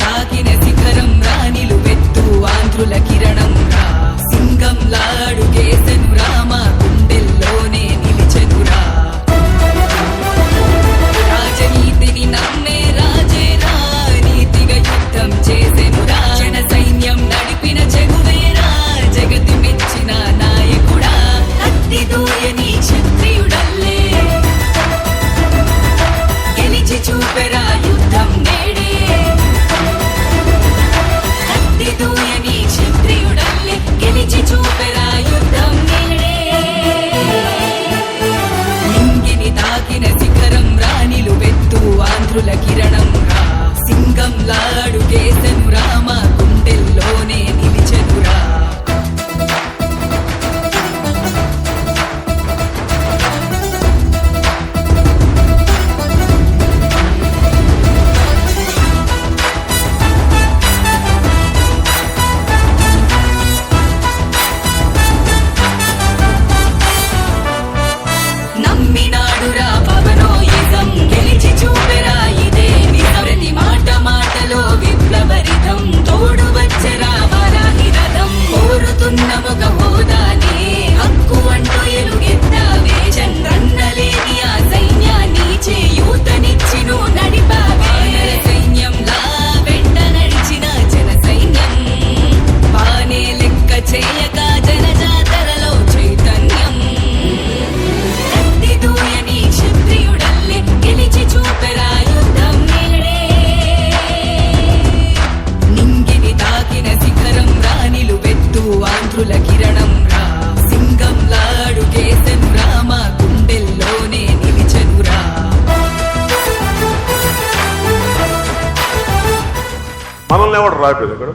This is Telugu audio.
తాకిన చంద్రుల కిరణమురా సింగంలా కేసను రామ గుండెల్లోనే మనల్ని ఎవడు రాయలేదు ఇక్కడ?